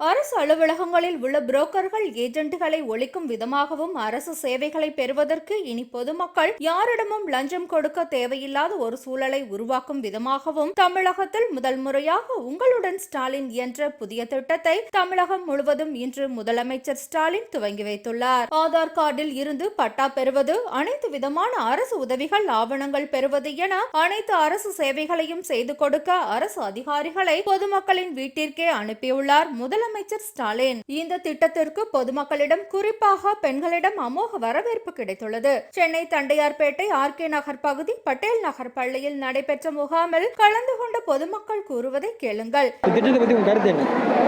அரசு அலுவலகங்களில் உள்ள புரோக்கர்கள் ஏஜென்ட்டுகளை ஒழிக்கும் விதமாகவும் அரசு சேவைகளை பெறுவதற்கு இனி பொதுமக்கள் யாரிடமும் லஞ்சம் கொடுக்க தேவையில்லாத ஒரு சூழலை உருவாக்கும் விதமாகவும் தமிழகத்தில் முதல் முறையாக உங்களுடன் ஸ்டாலின் என்ற புதிய திட்டத்தை தமிழகம் முழுவதும் இன்று முதலமைச்சர் ஸ்டாலின் துவங்கி வைத்துள்ளார். ஆதார் கார்டில் இருந்து பட்டா பெறுவது அனைத்து விதமான அரசு உதவிகள் ஆவணங்கள் பெறுவது என அனைத்து அரசு சேவைகளையும் செய்து கொடுக்க அரசு அதிகாரிகளை பொதுமக்களின் வீட்டிற்கே அனுப்பியுள்ளார். முதலமைச்சர் ஸ்டாலின். இந்த திட்டத்திற்கு பொதுமக்களிடம் குறிப்பாக பெண்களிடம் அமோக வரவேற்பு கிடைத்துள்ளது. சென்னை தண்டையார்பேட்டை ஆர் கே நகர் பகுதி பட்டேல் நகர் பள்ளியில் நடைபெற்ற முகாமில் கலந்து கொண்ட பொதுமக்கள் கூறுவதை கேளுங்கள்.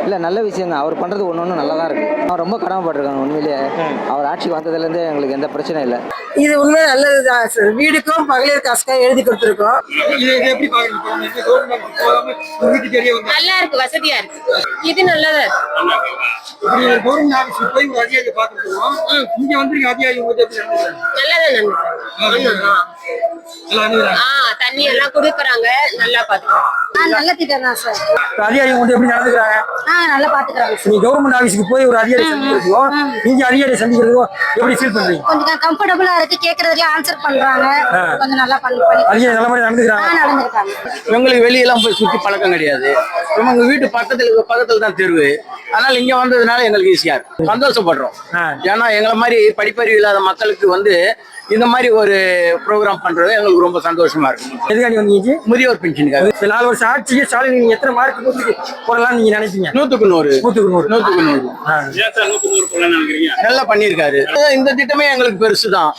இல்லை நல்ல விஷயம் தான் அவர் பண்ணுறது ஒன்று ஒன்று நல்லா தான் இருக்குது அவர் ரொம்ப கடமைப்பட்டிருக்காங்க உண்மையிலேயே. அவர் ஆட்சிக்கு வந்ததுலேருந்து எங்களுக்கு எந்த பிரச்சனையும் இல்லை. இது உண்மை நல்லதுதான் சார் வீடுக்கும் மகளிர் காசுக்காக எழுதி கொடுத்துருக்கோம். நல்லா இருக்கு வசதியா இருக்கு. இது நல்லதா I'm not கவர்மெண்ட் ஆஃபீஸ்க்கு போய் ஒரு அதிகாரியை பார்த்துருக்கோம் இங்க வந்துருங்க அதிகாரி உங்க எப்படி நடந்துக்கிறாங்க நல்லதா நன்றி நல்லா அணுகுறாங்க ஆ தண்ணி எல்லாம் கொடுக்கறாங்க. நல்லா பாத்துக்கிறோம் ஆ நல்ல திட்டம் தான் சார். அதிகாரி உங்க எப்படி நடந்துக்கிறாங்க? ஆ நல்லா பாத்துக்கிறாங்க நீங்க கவர்மெண்ட் ஆஃபீஸ்க்கு போய் ஒரு அதிகாரி சந்திக்கிறதுக்கோ நீங்க அதிகாரி சந்திக்கிறதுக்கோ எப்படி ஃபீல் பண்றீங்க? கொஞ்சம் கம்ஃபர்டபுளா இருக்கு கேக்குறதுல ஆன்சர் பண்றாங்க. கொஞ்சம் நல்லா பண்ணி பண்ணி. அதிகாரி நல்ல மாதிரி ஆ நடந்துக்கிறாங்க. நடந்திருக்காங்க இவங்களுக்கு வெளியெல்லாம் போய் சுத்தி பழக்கம் கிடையாது. இவங்க வீட்டு பக்கத்துல பக்கத்துல தான் தெருவு. அதனால இங்க வந்ததுனால எங்களுக்கு ஈஸியா இருக்கு. சந்தோஷப்படுறோம். ஏன்னா எங்களை மாதிரி படிப்பறிவு இல்லாத மக்களுக்கு வந்து இந்த மாதிரி ஒரு ப்ரோக்ராம் பண்றது எங்களுக்கு ரொம்ப சந்தோஷமா இருக்கு. எதுக்காண்டி வந்தீங்க? முதியோர் பென்ஷனுக்காக நாலு வருஷம் ஆட்சிக்கு ஸ்டாலின் நீங்க எத்தனை மார்க் நூற்றுக்கு போடலாம் நீங்க நினைப்பீங்க? நூத்துக்கு நூறு. நூற்றுக்கு நூறு. நூத்துக்கு நூறு. நல்லா பண்ணியிருக்காரு. இந்த திட்டமே எங்களுக்கு பெருசுதான்.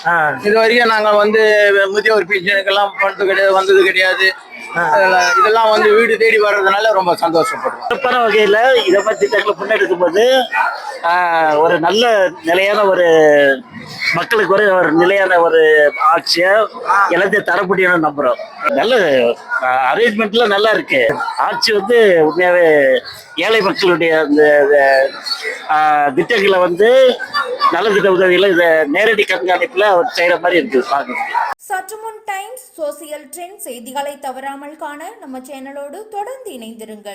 இது வரைக்கும் நாங்க வந்து முதியோர் பென்ஷனுக்கெல்லாம் பண்ணது கிடையாது வந்தது கிடையாது. இதெல்லாம் வந்து வீடு தேடி வர்றதுனால ரொம்ப சந்தோஷப்படுறோம் சிறப்பான வகையில் இதை மாதிரி திட்டங்களை முன்னெடுக்கும் போது ஒரு நல்ல நிலையான ஒரு மக்களுக்கு ஒரு ஒரு நிலையான ஒரு ஆட்சியை எல்லாத்தையும் தர முடியும்னு நம்புறோம். நல்ல அரேஞ்ச்மெண்ட்ல நல்லா இருக்கு. ஆட்சி வந்து உண்மையாவே ஏழை மக்களுடைய அந்த திட்டங்களை வந்து நலத்திட்ட உதவிகளை இதை நேரடி கண்காணிப்புல அவர் செய்யற மாதிரி இருக்குது பார்க்கறதுக்கு சற்று முன் டைம்ஸ் சோசியல் ட்ரெண்ட் செய்திகளை தவறாமல் காண நம்ம சேனலோடு தொடர்ந்து இணைந்திருங்கள்.